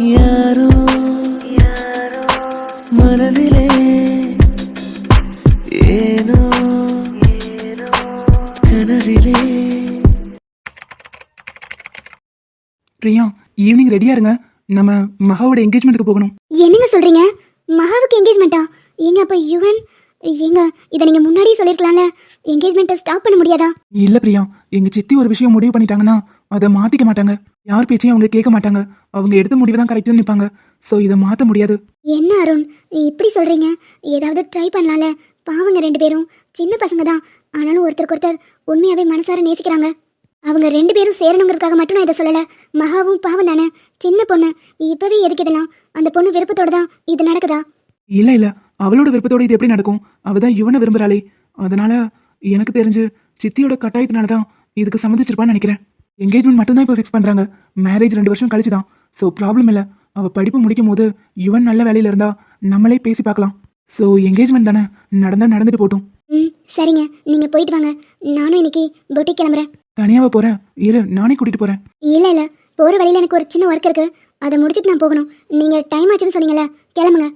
யாரோ மனதிலே ஏனோ கனவிலே. பிரியா ஈவினிங் ரெடியா இருங்க. நம்ம மகாவோட என்கேஜ்மெண்ட்டுக்கு போகணும். என்னங்க சொல்றீங்க? மகாவுக்கு என்கேஜ்மெண்ட்டா ஏங்க அப்ப யுவன் ஏங்க இதை நீங்க முன்னாடியே சொல்லிருக்கலாம்ல. என்கேஜ்மெண்ட்டை ஸ்டாப் பண்ண முடியாதா? இல்ல பிரியா எங்க சித்தி ஒரு விஷயம் முடிவு பண்ணிட்டாங்கன்னா அதை மாத்திக்க மாட்டாங்க. யார் பேச்சையும் அவங்க கேட்க மாட்டாங்க. அவங்க எடுத்த முடிவு தான் கரெக்டாக நிற்பாங்க ஸோ இதை மாற்ற முடியாது. என்ன அருண் இப்படி சொல்றீங்க? ஏதாவது ட்ரை பண்ணலாம்ல? பாவங்க ரெண்டு பேரும். சின்ன பசங்க தான். ஆனாலும் ஒருத்தருக்கு ஒருத்தர் உண்மையாவே மனசார நேசிக்கிறாங்க. அவங்க ரெண்டு பேரும் சேரணுங்கிறதுக்காக மட்டும் நான் இதை சொல்லல. மகாவும் பாவம் தானே? சின்ன பொண்ணு. இப்பவே எதுக்கு இதெல்லாம்? அந்த பொண்ணு விருப்பத்தோட தான் இது நடக்குதா? இல்ல இல்ல. அவளோட விருப்பத்தோட இது எப்படி நடக்கும்? அவ தான் இவனை விரும்புறாளே. அதனால எனக்கு தெரிஞ்சு சித்தியோட கட்டாயத்தினால தான் இதுக்கு சம்மதிச்சிருப்பான்னு நினைக்கிறேன். என்கேஜ்மெண்ட் மட்டும்தான் இப்போ ஃபிக்ஸ் பண்றாங்க. மேரேஜ் ரெண்டு வருஷம் கழிச்சு தான் ஸோ ப்ராப்ளம் இல்லை. அவ படிப்பு முடிக்கும் போது யுவன் நல்ல வேலையில இருந்தா நம்மளே பேசி பார்க்கலாம். ஸோ என்கேஜ்மெண்ட் தானே? நடந்தா நடந்துட்டு போட்டும். ம் சரிங்க. நீங்க போயிட்டு வாங்க. நானும் இன்னைக்கு பொட்டிக் கிளம்புறேன். தனியாவா போறேன். இரு நானே கூட்டிட்டு போறேன். இல்ல இல்ல. போற வழியில எனக்கு ஒரு சின்ன ஒர்க் இருக்கு. அதை முடிச்சிட்டு நான் போகணும். நீங்க டைம் ஆச்சுன்னு சொன்னீங்கல்ல கிளம்புங்க.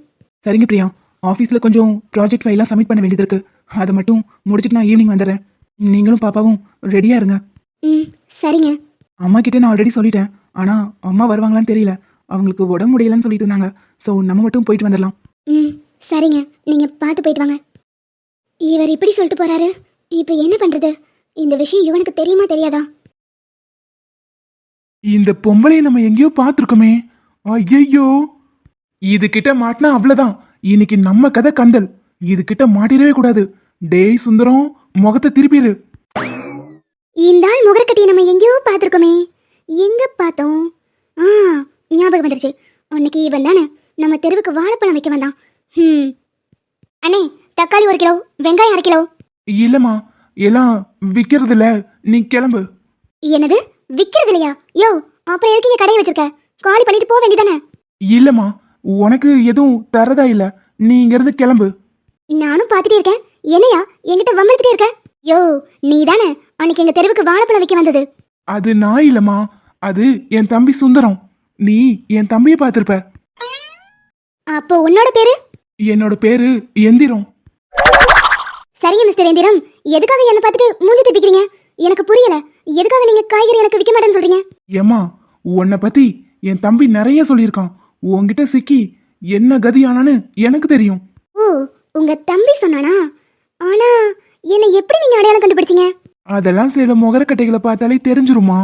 சரிங்க பிரியா. ஆஃபீஸில் கொஞ்சம் ப்ராஜெக்ட் ஃபைலாம் சப்மிட் பண்ண வேண்டியது இருக்கு. அதை மட்டும் முடிச்சுட்டு நான் ஈவினிங் வந்துடுறேன். நீங்களும் பாப்பாவும் ரெடியாக இருங்க. ம் சரிங்க. அம்மா கிட்ட நான் ஆல்ரெடி சொல்லிட்டேன். ஆனால் அம்மா வருவாங்களான்னு தெரியல. அவங்களுக்கு உடம்பு முடியலன்னு சொல்லிட்டு இருந்தாங்க. ஸோ நம்ம மட்டும் போயிட்டு வந்துடலாம். ம் சரிங்க. நீங்க பார்த்து போயிட்டு வாங்க. இவர் இப்படி சொல்லிட்டு போறாரு. இப்போ என்ன பண்றது? இந்த விஷயம் இவனுக்கு தெரியுமா தெரியாதா? இந்த பொம்பளையை நம்ம எங்கேயோ பார்த்துருக்கோமே. ஐயையோ. இது கிட்ட மாட்டினா அவ்வளோதான் இன்னைக்கு நம்ம கதை கந்தல். இது கிட்ட மாட்டிடவே கூடாது. டேய் சுந்தரம் முகத்தை திருப்பிடு. இந்த ஆள் முகரக்கட்டியை நம்ம எங்கேயோ பார்த்துருக்கோமே. எங்க பார்த்தோம்? ஆ ஞாபகம் வந்துருச்சு. அன்னைக்கு இவன் தானே நம்ம தெருவுக்கு வாழைப்பழம் வைக்க வந்தான். ம் அண்ணே தக்காளி ஒரு கிலோ வெங்காயம் அரை கிலோ. இல்லைம்மா எல்லாம் விற்கிறது இல்ல நீ கிளம்பு. என்னது? விக்கிறது இல்லையா யோ அப்புறம் எதுக்கு இங்க கடையை வச்சிருக்க? காலி பண்ணிட்டு போக வேண்டியதானே? இல்லம்மா உனக்கு எதுவும் தரதா இல்ல. நீ இங்கிருந்து கிளம்பு. நானும் பார்த்துட்டே இருக்கேன். என்னையா? என்கிட்ட வம்பிழுத்துட்டே இருக்க? யோ நீ தானே அன்னைக்கு எங்க தெருவுக்கு வாழைப்பழம் வைக்க வந்தது. அது நான் இல்லம்மா. அது என் தம்பி சுந்தரம். நீ என் தம்பியை பார்த்திருப்ப. அப்போ உன்னோட பேரு? என்னோட பேரு எந்திரம். சரிங்க மிஸ்டர் எந்திரம். எதுக்காக என்ன பார்த்துட்டு மூஞ்சி திருப்பிக்கிறீங்க? எனக்கு புரியல. எதுக்காக நீங்க காய்கறி எனக்கு விற்க மாட்டேன்னு சொல்றீங்க? ஏம்மா உன்னை பத்தி என் தம்பி நிறைய சொல்லியிருக்கான். உன்கிட்ட சிக்கி என்ன கதி ஆனான்னு எனக்கு தெரியும். ஓ உங்க தம்பி சொன்னானா? ஆனா என்னை எப்படி நீங்க அடையாளம் கண்டுபிடிச்சீங்க? அதெல்லாம் சில முகரக்கட்டைகளை பார்த்தாலே தெரிஞ்சிருமா?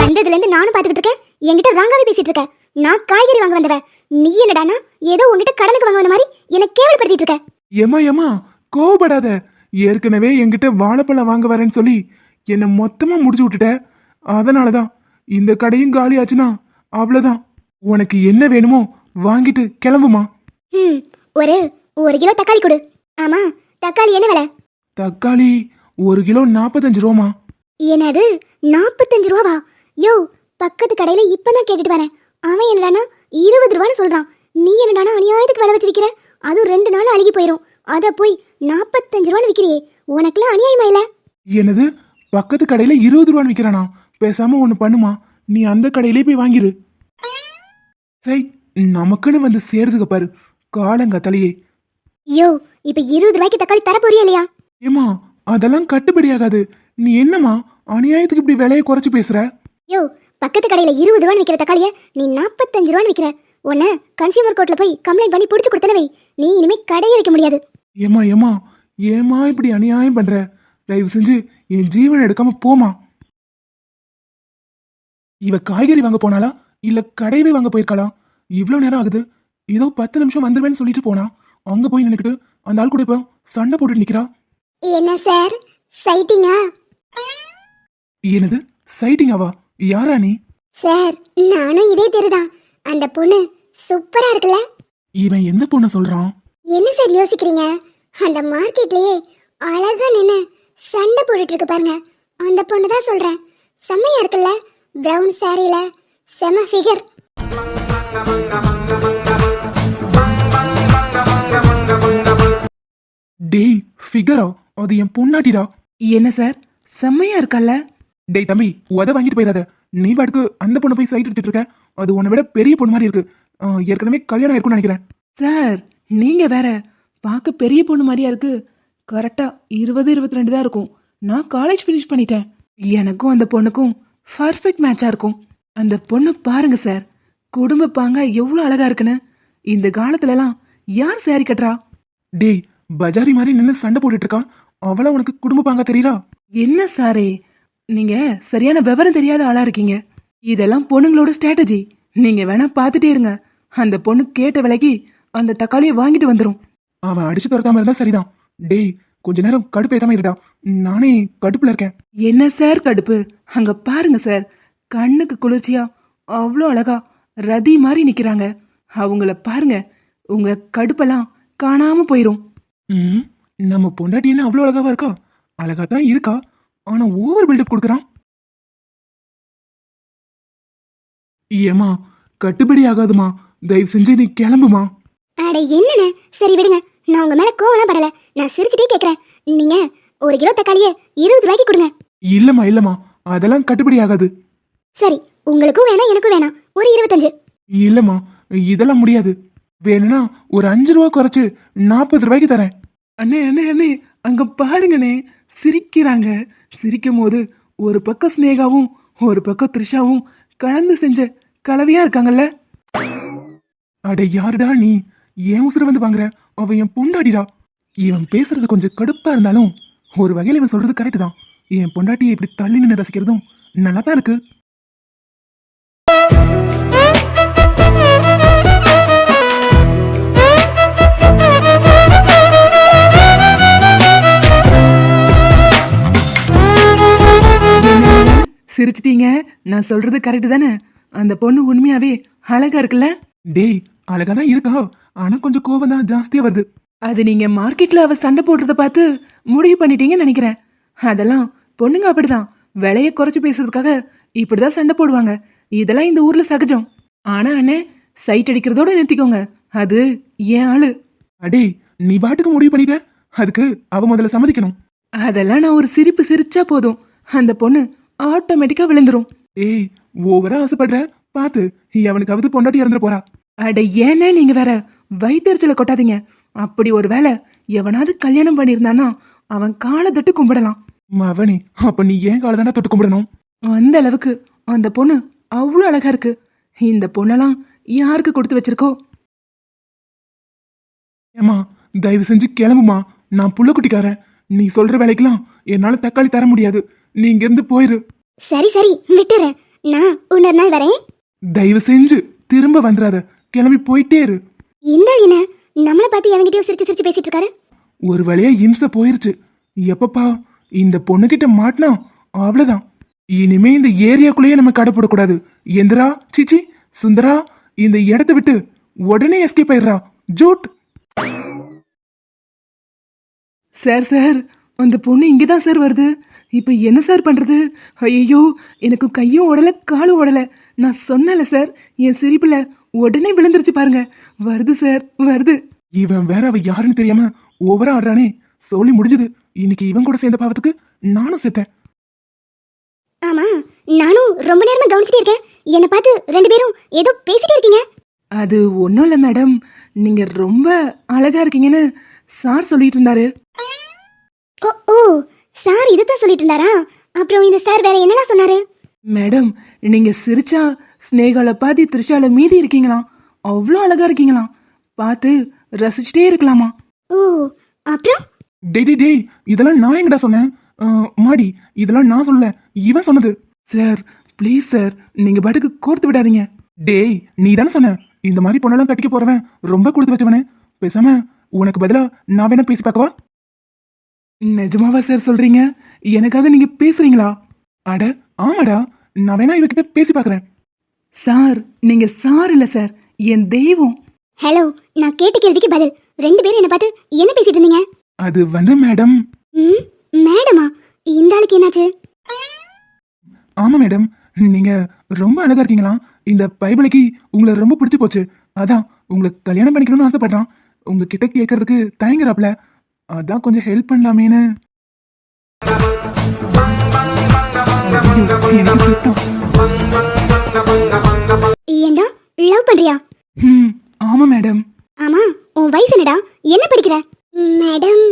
வந்ததுல இருந்து நானும் பாத்துக்கிட்டு இருக்கேன். என்கிட்ட ராங்காவே பேசிட்டு இருக்க. நான் காய்கறி வாங்க வந்தவ. நீ என்னடானா ஏதோ உன்கிட்ட கடனுக்கு வாங்க வந்த மாதிரி என்ன கேவலப்படுத்திட்டு இருக்க. ஏமா ஏமா கோவப்படாத. ஏற்கனவே என்கிட்ட வாழைப்பழம் வாங்க வரேன்னு சொல்லி என்னை மொத்தமா முடிச்சு விட்டுட்ட. அதனாலதான் இந்த கடையும் காலி ஆச்சுன்னா அவ்வளவுதான். உனக்கு என்ன வேணுமோ வாங்கிட்டு கிளம்புமா? ம் ஒரு ஒரு கிலோ தக்காளி கொடு. ஆமா தக்காளி என்ன விலை? தக்காளி ஒரு கிலோ நாற்பத்தஞ்சு ரூபாமா என்னது நாற்பத்தஞ்சு ரூபாவா? யோ பக்கத்து கடையில இப்பதான் கேட்டுட்டு வரேன். அவன் என்னடானா இருபது ரூபான்னு சொல்றான். நீ என்னடானா அநியாயத்துக்கு விலை வச்சு விற்கிற அதுவும் ரெண்டு நாள் அழுகி போயிடும் அத போய் நாற்பத்தஞ்சு ரூபான்னு விற்கிறியே உனக்குலாம் அநியாயமா இல்ல? என்னது பக்கத்து கடையில இருபது ரூபான்னு விற்கிறானா பேசாம ஒன்று பண்ணுமா? நீ அந்த கடையிலே போய் வாங்கிரு. சரி நமக்குன்னு வந்து சேருதுக பாரு. காலங்கத்தலையே. யோ இப்ப இருபது ரூபாய்க்கு தக்காளி தர போறியா இல்லையா? ஏமா அதெல்லாம் கட்டுப்படியாகாது நீ என்னம்மா அநியாயத்துக்கு இப்படி விலையை குறைச்சு பேசுற? யோ பக்கத்து கடையில இருபது ரூபான்னு விற்கிற தக்காளிய நீ நாற்பத்தஞ்சு ரூபான்னு விற்கிற உன்னை கன்சியூமர் கோர்ட்ல போய் கம்ப்ளைண்ட் பண்ணி பிடிச்சு கொடுத்தனவே நீ இனிமே கடையே வைக்க முடியாது. ஏமா ஏமா ஏமா இப்படி அநியாயம் பண்ற? தயவு செஞ்சு என் ஜீவன் எடுக்காம போமா இவ காய்கறி வாங்க போனாளா? இல்ல கடையவே வாங்க போயிருக்காளா? இவ்வளவு நேரம் ஆகுது. ஏதோ பத்து நிமிஷம் வந்துருவேன்னு சொல்லிட்டு போனா. அங்க போய் நின்னுக்கிட்டு அந்த ஆள் கூட இப்போ சண்டை போட்டு நிக்கிறா. என்ன சார்? சைட்டிங்கா? என்னது? சைட்டிங்காவா? யாரா நீ? சார் நானும் இதே தெருதான். அந்த பொண்ணு சூப்பரா இருக்குல்ல? இவன் எந்த பொண்ணை சொல்றான்? என்ன சார் யோசிக்கிறீங்க? அந்த மார்க்கெட்லயே அழகா நின்னு சண்டை போட்டுட்டு இருக்கு பாருங்க. அந்த பொண்ணு தான் சொல்றேன். செம்மையா இருக்குல்ல? பிரவுன் சாரியில. செம ஃபிகர் டேய் ஃபிகரா அது என் பொண்டாட்டிடா. என்ன சார்? செம்மையா இருக்கல்ல டேய் தம்பி உத வாங்கிட்டு போயிடாத. நீ பாட்டுக்கு அந்த பொண்ணு போய் சைட் அடிச்சிட்டு இருக்க. அது உன்னை விட பெரிய பொண்ணு மாதிரி இருக்கு. ஏற்கனவே கல்யாணம் இருக்கும்னு நினைக்கிறேன். சார் நீங்க வேற. பார்க்க பெரிய பொண்ணு மாதிரியா இருக்கு. கரெக்டா இருபது இருபத்தி ரெண்டு தான் இருக்கும். நான் காலேஜ் ஃபினிஷ் பண்ணிட்டேன். எனக்கும் அந்த பொண்ணுக்கும் பர்ஃபெக்ட் மேட்சா இருக்கும். அந்த பொண்ணு பாருங்க சார். குடும்ப பாங்க எவ்வளோ அழகா இருக்குன்னு. இந்த காலத்துலலாம் யார் சாரி கட்டுறா? டேய் பஜாரி மாதிரி நின்று சண்டை போட்டுட்டு இருக்கா அவளா உனக்கு குடும்ப பாங்க தெரியறா? என்ன சாரே? நீங்க சரியான விவரம் தெரியாத ஆளா இருக்கீங்க. இதெல்லாம் பொண்ணுங்களோட ஸ்ட்ராட்டஜி நீங்க வேணா பார்த்துட்டே இருங்க. அந்த பொண்ணு கேட்ட விலைக்கு அந்த தக்காளியை வாங்கிட்டு வந்துரும். அவன் அடிச்சு துரத்தாம இருந்தா சரிதான். டேய் கொஞ்ச நேரம் கடுப்பு ஏத்தாம இருடா. நானே கடுப்புல இருக்கேன். என்ன சார் கடுப்பு? அங்க பாருங்க சார். கண்ணுக்கு குளிர்ச்சியா அவ்வளோ அழகா ரதி மாதிரி நிக்கிறாங்க. அவங்கள பாருங்க. உங்க கடுப்பெல்லாம் காணாம போயிரும். ம் நம்ம பொண்டாட்டி என்ன அவ்வளோ அழகாவா இருக்கா? அழகா தான் இருக்கா? ஆனா ஓவர் பில்டப் கொடுக்குறான். ஏமா கட்டுப்படி ஆகாதுமா. தயவு செஞ்சு நீ கிளம்புமா. அட என்னண்ணே? சரி விடுங்க. நான் உங்க மேல கோவம்லாம் படல. நான் சிரிச்சுட்டே கேக்குறேன். நீங்க ஒரு கிலோ தக்காளியை இருபது ரூபாய்க்கு கொடுங்க. இல்லம்மா இல்லம்மா. அதெல்லாம் கட்டுப்படி ஆகாது. சரி உங்களுக்கும் வேணாம் எனக்கும் வேணாம். ஒரு இருபத்தஞ்சு. இல்லம்மா இதெல்லாம் முடியாது. வேணும்னா ஒரு அஞ்சு ரூபா குறைச்சு நாற்பது ரூபாய்க்கு தரேன். அண்ணே அண்ணே அண்ணே அங்கே பாருங்கண்ணே. சிரிக்கிறாங்க. சிரிக்கும் போது ஒரு பக்கம் ஸ்னேகாவும் ஒரு பக்கம் த்ரிஷாவும் கலந்து செஞ்ச கலவையா இருக்காங்கல்ல? அட யாருடா நீ? ஏன் உசுர வந்து வாங்குற? அவன் என் பொண்டாடிடா இவன் பேசுறது கொஞ்சம் கடுப்பா இருந்தாலும் ஒரு வகையில் இவன் சொல்றது கரெக்டு தான். என் பொண்டாட்டியை இப்படி தள்ளி நின்று ரசிக்கிறதும் நல்லா தான் இருக்கு. சிரிச்சிட்டீங்க? நான் சொல்றது கரெக்ட் தானே? அந்த பொண்ணு உண்மையாவே அழகா இருக்குல்ல? டேய் அழகா தான் இருக்கா? ஆனா கொஞ்சம் கோவம் தான் ஜாஸ்தியா வருது. அது நீங்க மார்க்கெட்ல அவ சண்டை போடுறத பார்த்து முடிவு பண்ணிட்டீங்கன்னு நினைக்கிறேன். அதெல்லாம் பொண்ணுங்க அப்படிதான். விலைய குறைச்சு பேசுறதுக்காக இப்படிதான் சண்டை போடுவாங்க. இதெல்லாம் இந்த ஊர்ல சகஜம். ஆனா அண்ணே சைட் அடிக்கிறதோட நிறுத்திக்கோங்க. அது ஏன் ஆளு? அடே நீ பாட்டுக்கு முடிவு பண்ணிட்ட? அதுக்கு அவ முதல்ல சம்மதிக்கணும். அதெல்லாம் நான் ஒரு சிரிப்பு சிரிச்சா போதும். அந்த பொண்ணு ஆட்டோமேட்டிக்கா விழுந்துரும். ஏய் ஓவரா ஆசைப்படுற? பாத்து அவனுக்காவது பொண்டாட்டி இறந்துட போறா. அட ஏனே நீங்க வேற? வயிற்றுச்சல கொட்டாதீங்க. அப்படி ஒரு வேளை எவனாவது கல்யாணம் பண்ணியிருந்தானா அவன் காலை தொட்டு கும்பிடலாம். மவனி அப்ப நீ ஏன் காலை தானே தொட்டு கும்பிடணும்? அந்த அளவுக்கு அந்த பொண்ணு அவ்வளோ அழகா இருக்கு. இந்த பொண்ணெல்லாம் யாருக்கு கொடுத்து வச்சிருக்கோ? ஏமா தயவு செஞ்சு கிளம்புமா. நான் புள்ளக்குட்டிக்காரன் நீ சொல்ற வேலைக்கெல்லாம் என்னால தக்காளி தர முடியாது. நீ இங்க இருந்து போயிரு. சரி சரி விட்டுறேன் நான் இன்னொரு நாள் வரேன். தயவு செஞ்சு திரும்ப வந்துடாத கிளம்பி போயிட்டே இரு. இந்த என்ன நம்மளை பார்த்து எவங்கிட்டயும் சிரிச்சு சிரிச்சு பேசிட்டு இருக்காரு. ஒரு வழியா இம்சை போயிருச்சு. எப்பப்பா? இந்த பொண்ணுகிட்ட மாட்டினா அவ்வளவுதான். இனிமே இந்த ஏரியாக்குள்ளேயே நம்ம கடை போடக்கூடாது. எந்திரா சிச்சி சுந்தரா இந்த இடத்த விட்டு உடனே எஸ்கேப் ஆயிடுறா. ஜூட். சார் சார் அந்த பொண்ணு இங்கே தான் சார் வருது. இப்போ என்ன சார் பண்ணுறது ஐயோ எனக்கு கையும் உடலை காலும் உடலை நான் சொன்னல சார் என் சிரிப்பில் உடனே விழுந்துருச்சு பாருங்க. வருது சார் வருது. இவன் வேற அவ யாருன்னு தெரியாம ஓவரா ஆடுறானே. சொல்லி முடிஞ்சது. இன்னைக்கு இவன் கூட சேர்ந்த பாவத்துக்கு நானும் செத்தேன். ஆமா நானும் ரொம்ப நேரமா கவனிச்சுட்டே இருக்கேன். என்னை பார்த்து ரெண்டு பேரும் ஏதோ பேசிட்டே இருக்கீங்க. அது ஒன்றும் இல்லை மேடம். நீங்கள் ரொம்ப அழகா இருக்கீங்கன்னு சார் சொல்லிட்டு இருந்தாரு. ஓ ஓ சார் இதுதான் சொல்லிட்டு இருந்தாரா அப்புறம் இந்த சார் வேற என்னலாம் சொன்னாரு? மேடம் நீங்க சிரிச்சா ஸ்னேகால பாதி த்ரிஷால மீதி இருக்கீங்களாம் அவ்வளோ அழகா இருக்கீங்களாம் பார்த்து ரசிச்சுட்டே இருக்கலாமா? ஓ அப்புறம்? டேய் டேய் டேய் இதெல்லாம் நான் எங்கடா சொன்னேன்? அஹ், மாடி இதெல்லாம் நான் சொல்லல. இவன் சொன்னது. சார் ப்ளீஸ் சார் நீங்க பாட்டுக்கு கோர்த்து விடாதீங்க. டேய் நீ தானே சொன்ன. இந்த மாதிரி பொண்ணெல்லாம் கட்டிக்க போறவன் ரொம்ப கொடுத்து வச்சவனே. பேசாம உனக்கு பதிலா நான் வேணா பேசி பார்க்கவா? நிஜமாவா சார் சொல்றீங்க? எனக்காக நீங்க பேசுறீங்களா? அட ஆமாடா. நான் வேணா இவகிட்ட பேசி பார்க்கறேன் சார் நீங்க சார் இல்ல சார். என் தெய்வம். ஹலோ நான் கேட்ட கேள்விக்கு பதில். ரெண்டு பேரும் என்ன பார்த்து என்ன பேசிட்டு இருந்தீங்க? அது வந்து மேடம். ம் மேடமா? இந்த ஆளுக்கு என்னாச்சு? ஆமா மேடம். நீங்க ரொம்ப அழகா இருக்கீங்களா? இந்த பைபிளைக்கு உங்களை ரொம்ப பிடிச்சு போச்சு. அதான் உங்களை கல்யாணம் பண்ணிக்கணும்னு ஆசைப்படுறான். உங்ககிட்ட கேட்கறதுக்கு தயங்குறாப்ல. அதான் கொஞ்சம் ஹெல்ப் பண்ணலாமேன்னு. ஏண்டா லவ் பண்றியா? ம் ஆமா மேடம் ஆமா உன் வயசு என்னடா? என்ன படிக்கிற? மேடம்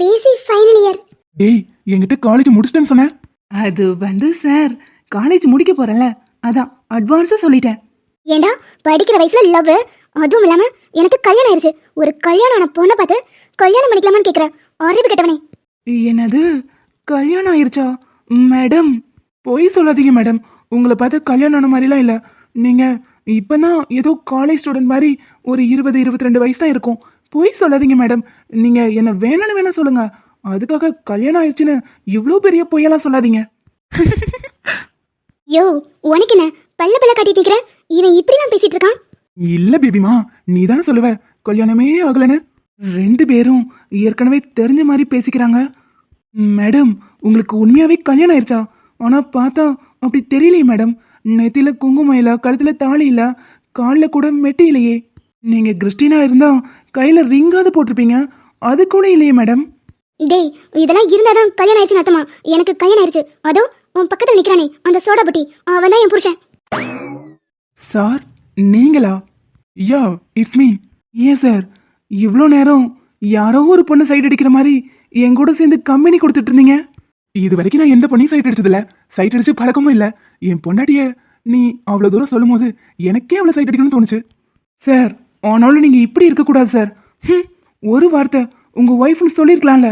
பேசிக் ஃபைனல் இயர் டேய் என்கிட்ட காலேஜ் முடிச்சிட்டேன்னு சொன்னேன் அது வந்து சார் காலேஜ் முடிக்க போறேன்ல. அதான் அட்வான்ஸா சொல்லிட்டேன். ஏண்டா படிக்கிற வயசுல லவ் அதுவும் இல்லாம எனக்கு கல்யாணம் ஆயிருச்சு. ஒரு கல்யாணம் ஆன பொண்ணை பார்த்து கல்யாணம் பண்ணிக்கலாமான்னு கேக்குற அறிவு கெட்டவனே. என்னது? கல்யாணம் ஆயிருச்சா? மேடம் பொய் சொல்லாதீங்க மேடம். உங்களை பார்த்து கல்யாணம் ஆன மாதிரிலாம் இல்லை. நீங்கள் இப்போதான் ஏதோ காலேஜ் ஸ்டூடெண்ட் மாதிரி ஒரு இருபது இருபத்தி ரெண்டு வயசு தான் இருக்கும். பொய் சொல்லாதீங்க மேடம். நீங்கள் என்ன வேணும்னு வேணா சொல்லுங்க. அதுக்காக கல்யாணம் ஆயிடுச்சுன்னு இவ்வளோ பெரிய பொய்யெல்லாம் சொல்லாதீங்க. யோ உனக்கு என்ன? பல்ல பல்ல காட்டிட்டு நிக்கிற இவன் இப்படிலாம் பேசிட்டு இருக்கான். இல்ல பேபிமா நீ தானே சொல்லுவ. கல்யாணமே ஆகலன்னு. ரெண்டு பேரும் ஏற்கனவே தெரிஞ்ச மாதிரி பேசிக்கிறாங்க. மேடம் உங்களுக்கு உண்மையாவே கல்யாணம் ஆயிருச்சா? ஆனா பார்த்தா அப்படி தெரியலையே மேடம். நெத்தியில குங்குமம் இல்ல கழுத்துல தாலி இல்ல காலில் கூட மெட்டி இல்லையே. நீங்க கிறிஸ்டினா இருந்தா கையில ரிங்காவது போட்டிருப்பீங்க. அது கூட இல்லையே மேடம். டேய் இதெல்லாம் இருந்தாதான் கல்யாணம் ஆயிடுச்சுன்னு அர்த்தமா? எனக்கு கல்யாணம் ஆயிடுச்சு அதோ உன் பக்கத்துல நிக்கிறானே அந்த சோடா புட்டி. அவன் தான் என் புருஷன். சார் நீங்களா? யா இட்ஸ் மீ ஏன் சார்? இவ்வளோ நேரம் யாரோ ஒரு பொண்ணு சைட் அடிக்கிற மாதிரி என் கூட சேர்ந்து கம்பெனி கொடுத்துட்டு இருந்தீங்க. இது வரைக்கும் நான் எந்த பொண்ணையும் சைட் அடிச்சதில்ல. சைட் அடிச்சு பழக்கமும் இல்லை. என் பொண்டாட்டிய நீ அவ்வளோ தூரம் சொல்லும்போது எனக்கே அவ்வளோ சைட் அடிக்கணும்னு தோணுச்சு. சார் ஆனாலும் நீங்கள் இப்படி இருக்கக்கூடாது சார். ம் ஒரு வார்த்தை உங்கள் ஒய்ஃப்னு சொல்லியிருக்கலாம்ல.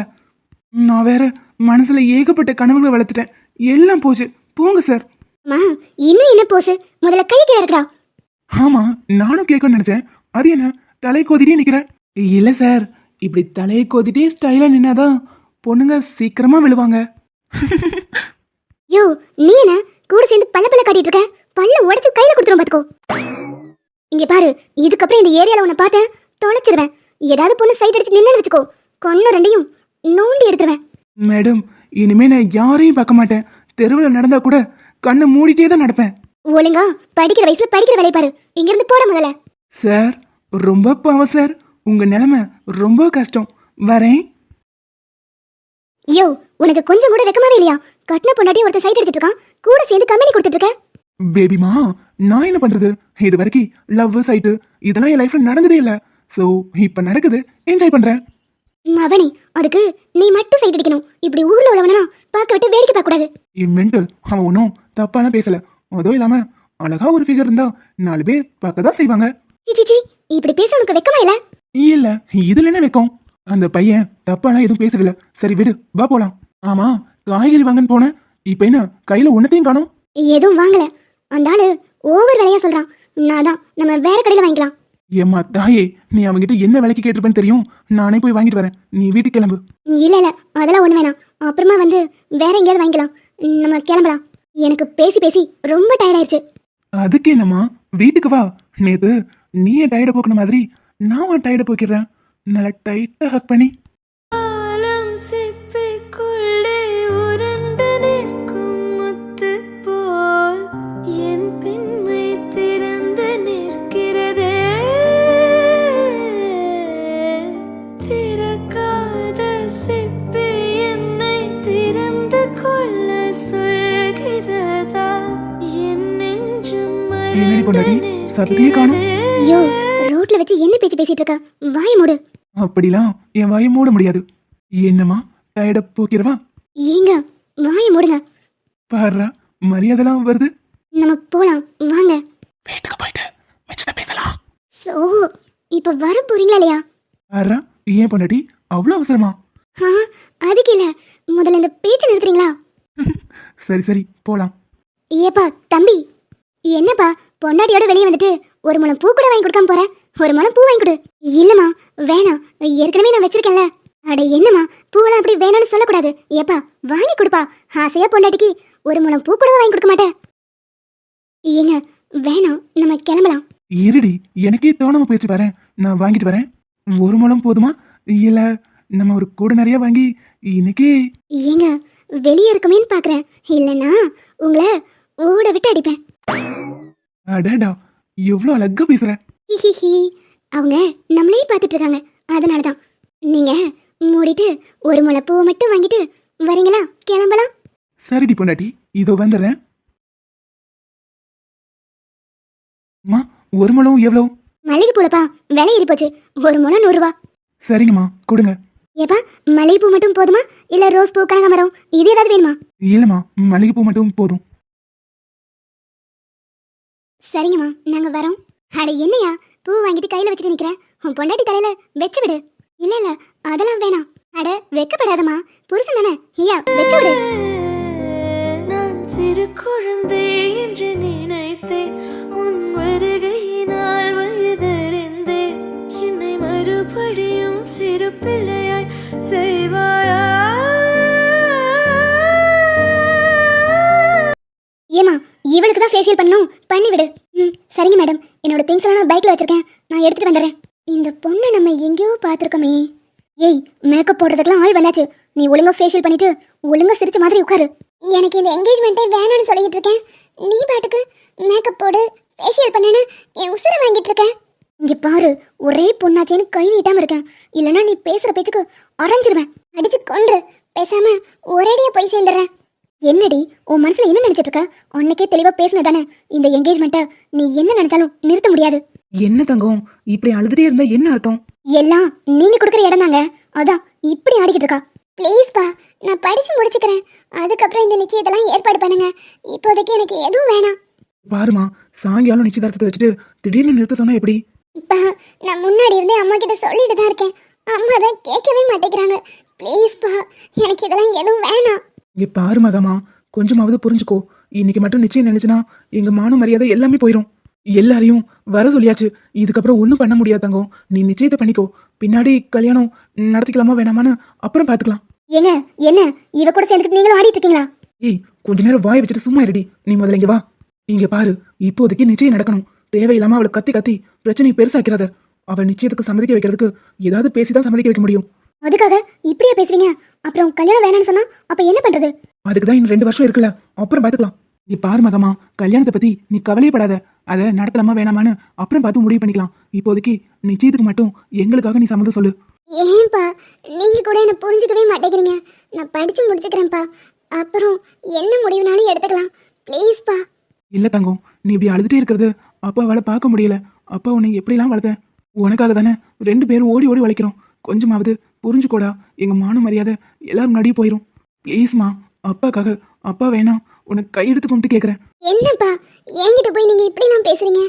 நான் வேற மனசில் ஏகப்பட்ட கனவுகளை வளர்த்துட்டேன். எல்லாம் போச்சு. போங்க சார். இன்னும் என்ன போச்சு? முதல்ல கை கீழே இருக்கடா ஆமா நானும் கேட்கணும்னு நினைச்சேன். அது என்ன தலை கோதிட்டே நிக்கிறேன் இல்ல சார் இப்படி தலையை கோதிட்டே ஸ்டைலா நின்னாதான் பொண்ணுங்க சீக்கிரமா விழுவாங்க. யோ நீ என்ன கூட சேர்ந்து பல்ல பல்ல காட்டிட்டு இருக்க? பல்ல உடைச்சு கையில கொடுத்துரும் பாத்துக்கோ. இங்க பாரு இதுக்கப்புறம் இந்த ஏரியால உன்னை பார்த்தேன் தொலைச்சிருவேன். ஏதாவது பொண்ணு சைட் அடிச்சு நின்னு வச்சுக்கோ. கொன்னு ரெண்டையும் நோண்டி எடுத்துருவேன். மேடம் இனிமே நான் யாரையும் பார்க்க மாட்டேன். தெருவில் நடந்தா கூட கண்ணை மூடிட்டே தான் நடப்பேன். ஒழுங்கா படிக்கிற வயசுல படிக்கிற வேலையை பாரு. இங்க இருந்து போட முதல்ல. சார் ரொம்ப பாவம் சார். உங்க நிலைமை ரொம்ப கஷ்டம். வரேன். யோ உனக்கு கொஞ்சம் கூட வெக்கமாவே இல்லையா? கட்டின பொண்டாட்டி ஒருத்தர் சைட் அடிச்சிட்டு இருக்கான். கூட சேர்ந்து கம்பெனி கொடுத்துட்டு இருக்க. பேபிமா நான் என்ன பண்றது? இது வரைக்கும் லவ் சைட்டு இதெல்லாம் என் லைஃப்ல நடந்ததே இல்லை. ஸோ இப்போ நடக்குது. என்ஜாய் பண்றேன். மவனி அதுக்கு நீ மட்டும் சைட் அடிக்கணும். இப்படி ஊர்ல உள்ளவனா பார்க்க விட்டு வேடிக்கை பார்க்க கூடாது. என் மென்டல் அவன் ஒன்றும் தப்பாலாம் பேசல. அதுவும் இல்லாம அழகா ஒரு ஃபிகர் இருந்தா நாலு பேர் பார்க்க தான் செய்வாங்க சி இப்படி பேச உனக்கு வெக்கமா இல்ல? இல்ல இதுல என்ன வைக்கும்? அந்த பையன் தப்பாலாம் எதுவும் பேசல சரி விடு வா போலாம். ஆமா காய்கறி வாங்கன்னு போனேன். இப்ப என்ன கையில ஒன்னத்தையும் காணும்? எதுவும் வாங்கல. அந்த ஆளு ஓவர் விலையா சொல்றான். நான் தான் நம்ம வேற கடையில வாங்கிக்கலாம். ஏம்மா தாயே நீ அவன்கிட்ட என்ன விலைக்கு கேட்டிருப்பேன்னு தெரியும்? நானே போய் வாங்கிட்டு வரேன். நீ வீட்டுக்கு கிளம்பு. இல்ல இல்ல அதெல்லாம் ஒண்ணு வேணாம். அப்புறமா வந்து வேற எங்கேயாவது வாங்கிக்கலாம். நம்ம கிளம்பலாம். எனக்கு பேசி பேசி ரொம்ப டயர்ட் ஆயிடுச்சு. அதுக்கு என்னம்மா? வீட்டுக்கு வா. நேத்து நீ என் டயர்டை போக்குன மாதிரி நான் உன் டயர்டை போக்கிடுறேன். நல்லா டைட்டா ஹக் பண்ணி. காலம் சிப்பிக்குள்ளே உருண்டு நிற்கும் முத்து போல் என் பெண்மை திறந்து நிற்கிறதே. திறக்காத சிப்பி பொண்டாட்டி, சத்தத்தையே காணோம். ஐயோ ரோட்ல வச்சு என்ன பேச்சு பேசிட்டு இருக்க வாய மூடு. அப்படிலாம் என் வாயை மூட முடியாது. என்னம்மா? டயர்டை போக்கிறவா? ஏங்க வாய மூடுங்க. பாடுறா மரியாதைலாம் வருது. நம்ம போலாம் வாங்க. வீட்டுக்கு போயிட்டு வச்சுதான் பேசலாம். சோ இப்ப வர போறீங்களா இல்லையா? பாடுறா ஏன் பொண்டாட்டி? அவ்வளோ அவசரமா? ஆ அதுக்கு இல்ல. முதல்ல இந்த பேச்சு நிறுத்துறீங்களா? சரி சரி போலாம். ஏப்பா தம்பி. என்னப்பா பொண்டாட்டியோட வெளியே வந்துட்டு ஒரு முளம் பூ கூட வாங்கி கொடுக்காம போற? ஒரு முளம் பூ வாங்கி கொடு. இல்லம்மா வேணாம். ஏற்கனவே நான் வச்சிருக்கேன்ல. அட என்னம்மா? பூவெல்லாம் அப்படி வேணாம்னு சொல்லக்கூடாது. ஏப்பா வாங்கி கொடுப்பா. ஆசையா பொண்டாட்டிக்கு ஒரு முளம் பூ கூட வாங்கி கொடுக்க மாட்டேன் ஏங்க வேணாம். நம்ம கிளம்பலாம். இருடி எனக்கே தோணாம போயிடுச்சு வரேன் நான் வாங்கிட்டு வரேன். ஒரு முழம் போதுமா? இல்ல நம்ம ஒரு கூட நிறைய வாங்கி இன்னைக்கே ஏங்க வெளியே இருக்குமேன்னு பாக்குறேன். இல்லைன்னா உங்களை ஓட விட்டு அடிப்பேன். அடடா எவ்வளோ அழகா பேசுற. அவங்க நம்மளே பார்த்துட்டு இருக்காங்க அதனால தான் நீங்க மூடிட்டு ஒரு முளை பூவை மட்டும் வாங்கிட்டு வரீங்களா? கிளம்பலாம். சரிடி பொண்டாட்டி இதோ வந்துடுறேன். அம்மா ஒரு முழம் எவ்வளோ மல்லிகைப்பூலப்பா விலை ஏறி போச்சு. ஒரு முழம் நூறுரூவா சரிங்கம்மா கொடுங்க. ஏப்பா மல்லிகைப்பூ மட்டும் போதுமா? இல்ல ரோஸ் பூ கனகாமரம் இது ஏதாவது வேணுமா? இல்லைம்மா மல்லிகைப்பூ மட்டும் போதும். சரிங்கம்மா நாங்கள் வரோம். அட என்னையா? பூ வாங்கிட்டு கையில் வச்சுட்டு நிற்கிறேன் உன் பொண்டாட்டி தலையில் வச்சு விடு. இல்லை இல்லை அதெல்லாம் வேணாம். அட வெக்கப்படாதம்மா. புருஷன் தானே. ஐயா வச்சு விடு. நான் சிறு குழந்தை என்று நினைத்தேன். உன் வருகையினால் வயதறிந்தேன் என்னை மறுபடியும் சிறு பிள்ளையாய் செய்வாயா? மேடம். என்னோட திங்ஸ் எல்லாம் நான் பைக்ல வச்சிருக்கேன். நான் எடுத்துட்டு வந்துடுறேன். இந்த பொண்ணை நம்ம எங்கேயோ பார்த்துருக்கோமே. ஏய் மேக்கப் போடுறதுக்கெல்லாம் ஆள் வந்தாச்சு. நீ ஒழுங்கா ஃபேஷியல் பண்ணிட்டு ஒழுங்கா சிரிச்ச மாதிரி உட்காரு. எனக்கு இந்த என்கேஜ்மெண்ட்டே வேணாம்னு சொல்லிட்டு இருக்கேன். நீ பாட்டுக்கு மேக்கப் போடு ஃபேஷியல் பண்ணுன்னு என் உசுரை வாங்கிட்டு இருக்கேன். இங்கே பாரு ஒரே பொண்ணாச்சேன்னு கை நீட்டாம இருக்கேன். இல்லைன்னா நீ பேசுற பேச்சுக்கு அரைஞ்சிருவேன். அடிச்சு கொன்று. பேசாம ஒரேடியா போய் சேர்ந்துடுறேன். என்னடி உன் மனசுல என்ன நினைச்சிட்டு இருக்க? உன்னைக்கே தெளிவா பேசினதானே? இந்த என்கேஜ்மெண்ட்டை நீ என்ன நினைச்சாலும் நிறுத்த முடியாது. என்ன தங்கம்? இப்படி அழுதுட்டே இருந்தா என்ன அர்த்தம்? எல்லாம் நீங்க கொடுக்குற இடம் தாங்க. அதான் இப்படி ஆடிக்கிட்டு இருக்கா. ப்ளீஸ் பா நான் படிச்சு முடிச்சுக்கிறேன். அதுக்கப்புறம் இந்த நிச்சயத்தெல்லாம் ஏற்பாடு பண்ணுங்க. இப்போதைக்கு எனக்கு எதுவும் வேணாம். பாருமா சாயங்காலம் நிச்சயதார்த்தத்தை வச்சுட்டு திடீர்னு நிறுத்த சொன்னா எப்படி? பா நான் முன்னாடி இருந்தே அம்மா கிட்ட சொல்லிட்டு தான் இருக்கேன். அம்மா தான் கேட்கவே மாட்டேங்கிறாங்க. ப்ளீஸ் பா எனக்கு இதெல்லாம் எதுவும் வேணாம். இங்க பாரு மகமா கொஞ்சமாவது புரிஞ்சுக்கோ. இன்னைக்கு மட்டும் நிச்சயம் நினைச்சுனா எங்க மான மரியாதை எல்லாமே போயிடும் எல்லாரையும் வர சொல்லியாச்சு. இதுக்கப்புறம் ஒன்றும் பண்ண முடியாது தங்கம். நீ நிச்சயத்தை பண்ணிக்கோ. பின்னாடி கல்யாணம் நடத்திக்கலாமா வேணாமான்னு அப்புறம் பார்த்துக்கலாம் ஏங்க என்ன? இவ கூட சேர்ந்துக்கிட்டு நீங்களும் ஆடிட்டு இருக்கீங்களா ஏய் கொஞ்ச நேரம் வாய் வச்சுட்டு சும்மா இருடி. நீ முதல்ல இங்க வா. இங்க பாரு இப்போதைக்கு நிச்சயம் நடக்கணும். தேவையில்லாம அவளை கத்தி கத்தி பிரச்சனையை பெருசாக்கிறாத. அவள் நிச்சயத்துக்கு சம்மதிக்க வைக்கிறதுக்கு ஏதாவது பேசிதான் சம்மதிக்க வைக்க முடியும். அதுக்காக இப்படியா பேசுறீங்க? அப்புறம் கல்யாணம் வேணாம்னு சொன்னா அப்ப என்ன பண்றது? அதுக்கு தான் இன்னும் ரெண்டு வருஷம் இருக்குல்ல அப்புறம் பார்த்துக்கலாம் நீ பாரு மகமா கல்யாணத்தை பத்தி நீ கவலையப்படாத அதை நடத்தலாமா வேணாமான்னு அப்புறம் பார்த்து முடிவு பண்ணிக்கலாம். இப்போதைக்கு நிச்சயத்துக்கு மட்டும் எங்களுக்காக நீ சம்மதம் சொல்லு. ஏன்பா நீங்க கூட என்ன புரிஞ்சுக்கவே மாட்டேங்கிறீங்க. நான் படிச்சு முடிச்சுக்கிறேன்ப்பா. அப்புறம் என்ன முடிவுனாலும் எடுத்துக்கலாம். ப்ளீஸ்ப்பா இல்ல தங்கம் நீ இப்படி அழுதுட்டே இருக்கிறது அப்பா அவளை பார்க்க முடியல. அப்பா உன்னை எப்படிலாம் வளர்த்த உனக்காக தானே ரெண்டு பேரும் ஓடி ஓடி உழைக்கிறோம். கொஞ்சமாவது புரிஞ்சுக்கோடா. எங்கள் மான மரியாதை எல்லாரும் முன்னாடியே போயிடும் ப்ளீஸ்மா அப்பாக்காக அப்பா வேணாம் உனக்கு கையெடுத்து கும்பிட்டு கேட்குறேன் என்னப்பா என்கிட்ட போய் நீங்கள் இப்படிலாம் பேசுகிறீங்க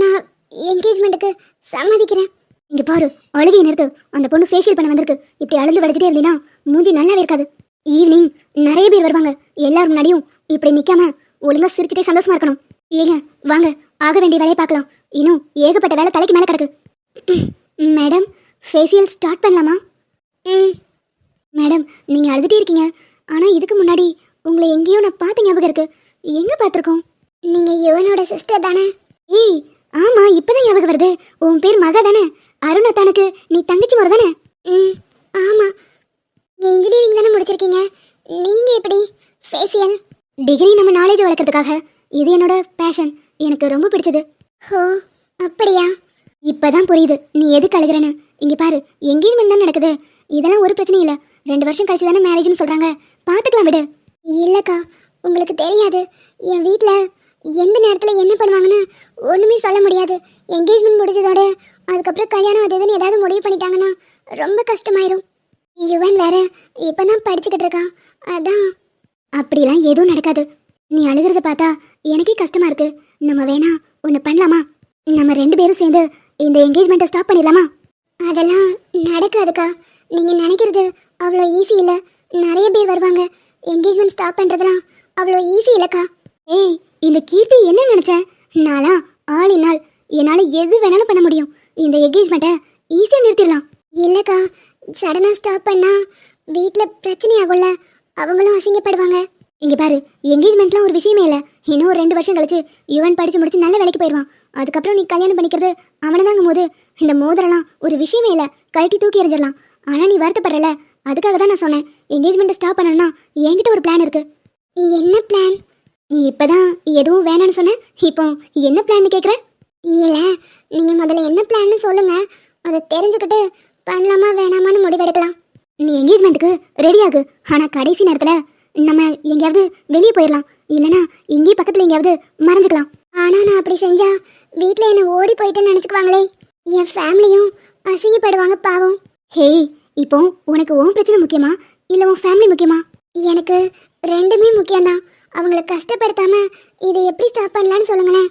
நான் என்கேஜ்மெண்ட்டுக்கு சம்மதிக்கிறேன். இங்கே பாரு அழுகை நிறுத்து. அந்த பொண்ணு ஃபேஷியல் பண்ண வந்திருக்கு. இப்படி அழுந்து வடிச்சிட்டே இருந்தீங்கன்னா மூஞ்சி நல்லாவே இருக்காது. ஈவினிங் நிறைய பேர் வருவாங்க. எல்லாரும் முன்னாடியும் இப்படி நிற்காம ஒழுங்கா சிரிச்சுட்டே சந்தோஷமா இருக்கணும். ஏங்க வாங்க ஆக வேண்டிய வேலையை பார்க்கலாம். இன்னும் ஏகப்பட்ட வேலை தலைக்கு மேலே கிடக்கு. மேடம் ஃபேஷியல் ஸ்டார்ட் பண்ணலாமா? ம். மேடம் நீங்கள் அழுதுகிட்டே இருக்கீங்க. ஆனால் இதுக்கு முன்னாடி உங்களை எங்கேயோ நான் பார்த்த ஞாபகம் இருக்கு. எங்கே பார்த்துருக்கோம்? நீங்கள் யுவனோட சிஸ்டர் தானே? ஏய் ஆமாம் இப்போதான் ஞாபகம் வருது. உன் பேர் மகா தானே? அருணத்தானுக்கு நீ தங்கச்சி முறை தானே? ம் ஆமாம் நீங்கள் இன்ஜினியரிங் தானே முடிச்சிருக்கீங்க? நீங்கள் எப்படி? ஃபேஷியல் டிகிரி நம்ம நாலேஜ் வளர்க்கறதுக்காக. இது என்னோட பேஷன் எனக்கு ரொம்ப பிடிச்சது. ஓ அப்படியா? இப்பதான் புரியுது. நீ எதுக்கு அழுகிறேன்னு. இங்க பாரு எங்கேஜ்மெண்ட் தான் நடக்குது. இதெல்லாம் ஒரு பிரச்சனையும் இல்ல. ரெண்டு வருஷம் கழிச்சு தானே மேரேஜ்னு சொல்றாங்க. பாத்துக்கலாம் விடு. இல்லக்கா உங்களுக்கு தெரியாது. என் வீட்ல எந்த நேரத்துல என்ன பண்ணுவாங்கன்னு ஒண்ணுமே சொல்ல முடியாது. என்கேஜ்மெண்ட் முடிச்சதோட அதுக்கப்புறம் கல்யாணம் அது இதுன்னு ஏதாவது முடிவு பண்ணிட்டாங்கன்னா ரொம்ப கஷ்டமாயிரும். யுவன் வேற இப்பதான் படிச்சுக்கிட்டு இருக்கான். அதான். அப்படிலாம் எதுவும் நடக்காது. நீ அழுகிறத பார்த்தா எனக்கே கஷ்டமா இருக்கு. நம்ம வேணா ஒன்று பண்ணலாமா? நம்ம ரெண்டு பேரும் சேர்ந்து இந்த என்கேஜ்மெண்ட்டை ஸ்டாப் பண்ணிடலாமா? அதெல்லாம் நடக்காதுக்கா. நீங்கள் நினைக்கிறது அவ்வளோ ஈஸி இல்லை. நிறைய பேர் வருவாங்க. என்கேஜ்மெண்ட் ஸ்டாப் பண்ணுறதுலாம் அவ்வளோ ஈஸி இல்லைக்கா. ஏய் இந்த கீர்த்தி என்ன நினச்ச? நாளா ஆளினால் என்னால் எது வேணாலும் பண்ண முடியும். இந்த என்கேஜ்மெண்ட்டை ஈஸியாக நிறுத்திடலாம். இல்லைக்கா சடனாக ஸ்டாப் பண்ணால் வீட்டில் பிரச்சனை ஆகும்ல அவங்களும் அசிங்கப்படுவாங்க. இங்கே பாரு என்கேஜ்மெண்ட்லாம் ஒரு விஷயமே இல்லை. இன்னும் ஒரு ரெண்டு வருஷம் கழிச்சு யுவன் படிச்சு முடிச்சு நல்ல வேலைக்கு போயிடுவான். அதுக்கப்புறம் நீ கல்யாணம் பண்ணிக்கிறது அவனை போது இந்த மோதிரம்லாம் ஒரு விஷயமே இல்லை. கழட்டி தூக்கி எறிஞ்சிடலாம். ஆனால் நீ வருத்தப்படுறல. அதுக்காக தான் நான் சொன்னேன். என்கேஜ்மெண்ட்டை ஸ்டாப் பண்ணணும்னா என்கிட்ட ஒரு பிளான் இருக்கு. என்ன பிளான் நீ இப்பதான் எதுவும் வேணாம்னு சொன்ன? இப்போ என்ன பிளான் கேட்குற இல்லை. நீங்கள் முதல்ல என்ன பிளான்னு சொல்லுங்க. அதை தெரிஞ்சுக்கிட்டு பண்ணலாமா வேணாமான்னு முடிவெடுக்கலாம். நீ என்கேஜ்மெண்ட்டுக்கு ரெடி ஆகு. ஆனால் கடைசி நேரத்தில் நம்ம எங்கேயாவது வெளியே போயிடலாம். இல்லைனா இங்கேயே பக்கத்தில் எங்கேயாவது மறைஞ்சுக்கலாம். ஆனால் நான் அப்படி செஞ்சா வீட்டில் என்னை ஓடி போயிட்டேன்னு நினச்சிக்குவாங்களே. என் ஃபேமிலியும் அசிங்கப்படுவாங்க பாவம். ஹேய் இப்போ உனக்கு உன் பிரச்சனை முக்கியமா? இல்லை உன் ஃபேமிலி முக்கியமா? எனக்கு ரெண்டுமே முக்கியம்தான். அவங்கள கஷ்டப்படுத்தாம இதை எப்படி ஸ்டாப் பண்ணலான்னு சொல்லுங்களேன்.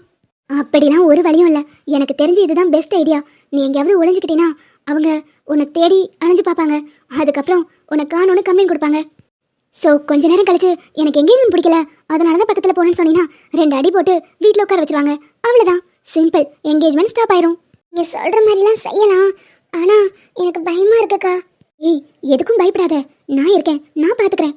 அப்படிலாம் ஒரு வழியும் இல்லை. எனக்கு தெரிஞ்சு இதுதான் பெஸ்ட் ஐடியா நீ எங்கேயாவது ஒளிஞ்சுக்கிட்டீன்னா அவங்க உன்னை தேடி அணைஞ்சு பார்ப்பாங்க. அதுக்கப்புறம் உனக்கு காணோன்னு கம்ப்ளைண்ட் கொடுப்பாங்க. ஸோ கொஞ்ச நேரம் கழிச்சு எனக்கு எங்கேயும் பிடிக்கல. அதனால தான் பக்கத்தில் போகணும்னு சொன்னீங்கன்னா ரெண்டு அடி போட்டு வீட்டில் உட்கார வச்சிருவாங்க. அவ்வளோதான் சிம்பிள் என்கேஜ்மெண்ட் ஸ்டாப் ஆயிரும். நீ சொல்கிற மாதிரிலாம் செய்யலாம். ஆனால் எனக்கு பயமாக இருக்குக்கா. ஏய் எதுக்கும் பயப்படாத. நான் இருக்கேன். நான் பார்த்துக்கிறேன்